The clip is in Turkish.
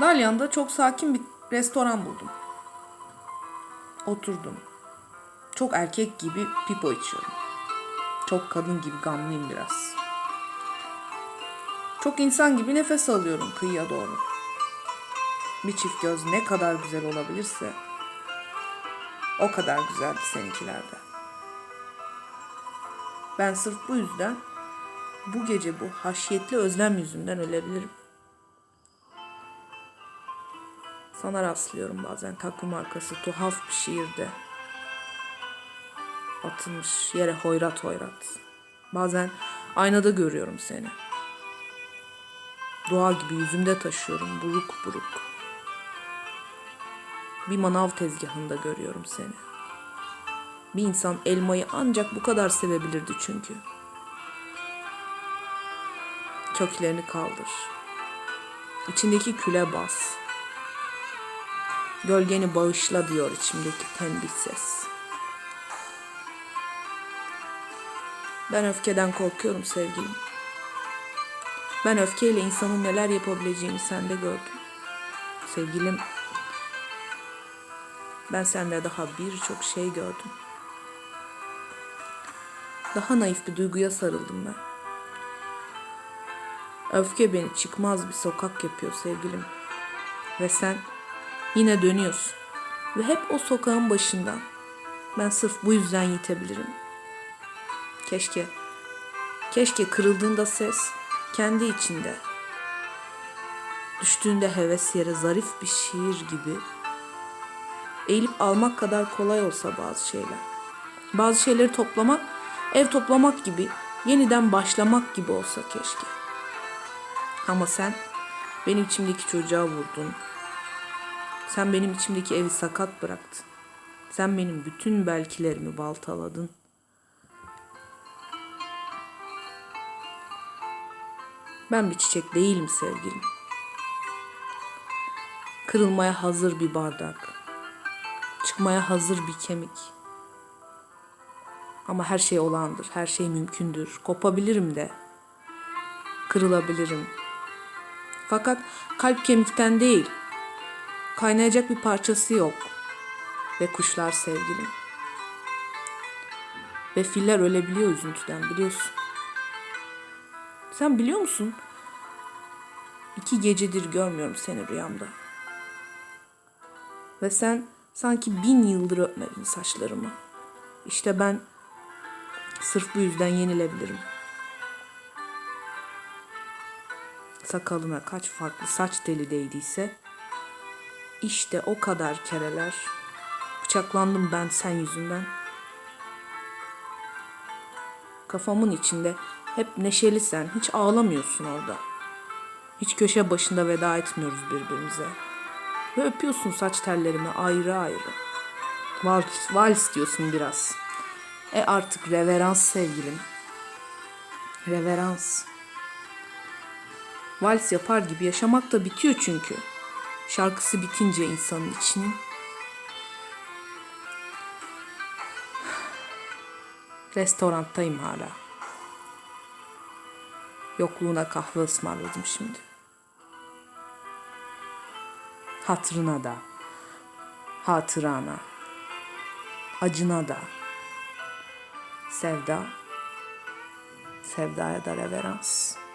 Dalyan'da çok sakin bir restoran buldum. Oturdum. Çok erkek gibi pipo içiyorum. Çok kadın gibi gamlıyım biraz. Çok insan gibi nefes alıyorum kıyıya doğru. Bir çift göz ne kadar güzel olabilirse o kadar güzeldi seninkilerde. Ben sırf bu yüzden bu gece bu haşiyetli özlem yüzünden ölebilirim. Sana rastlıyorum bazen takvim arkası tuhaf bir şiirde. Atılmış yere hoyrat hoyrat. Bazen aynada görüyorum seni. Dua gibi yüzümde taşıyorum buruk buruk. Bir manav tezgahında görüyorum seni. Bir insan elmayı ancak bu kadar sevebilirdi çünkü. Köklerini kaldır. İçindeki küle bas. Gölgeni bağışla diyor içimdeki tembih ses. Ben öfkeden korkuyorum sevgilim. Ben öfkeyle insanın neler yapabileceğini sende gördüm. Sevgilim, ben sende daha birçok şey gördüm. Daha naif bir duyguya sarıldım ben. Öfke beni çıkmaz bir sokak yapıyor sevgilim. Ve sen yine dönüyorsun. Ve hep o sokağın başından. Ben sırf bu yüzden yitebilirim. Keşke, keşke kırıldığında ses kendi içinde. Düştüğünde heves yere zarif bir şiir gibi eğilip almak kadar kolay olsa bazı şeyler. Bazı şeyleri toplamak, ev toplamak gibi, yeniden başlamak gibi olsa keşke. Ama sen benim içimdeki çocuğa vurdun. Sen benim içimdeki evi sakat bıraktın. Sen benim bütün belkilerimi baltaladın. Ben bir çiçek değilim sevgilim. Kırılmaya hazır bir bardak. Çıkmaya hazır bir kemik. Ama her şey olandır, her şey mümkündür. Kopabilirim de. Kırılabilirim. Fakat kalp kemikten değil. Kaynayacak bir parçası yok. Ve kuşlar sevgilim. Ve filler ölebiliyor üzüntüden biliyorsun. Sen biliyor musun? İki gecedir görmüyorum seni rüyamda. Ve sen sanki bin yıldır öpmedin saçlarımı. İşte ben sırf bu yüzden yenilebilirim. Sakalına kaç farklı saç teli değdiyse işte o kadar kereler bıçaklandım ben sen yüzünden. Kafamın içinde hep neşeli sen, hiç ağlamıyorsun orada. Hiç köşe başında veda etmiyoruz birbirimize. Ve öpüyorsun saç tellerimi ayrı ayrı. Vals, vals diyorsun biraz. E artık reverans sevgilim. Reverans. Vals yapar gibi yaşamak da bitiyor çünkü. Şarkısı bitince insanın içinin. Restoranttayım hala. Yokluğuna kahve ısmarladım şimdi. Hatırına da, hatırana, acına da, sevda, sevdaya da reverans.''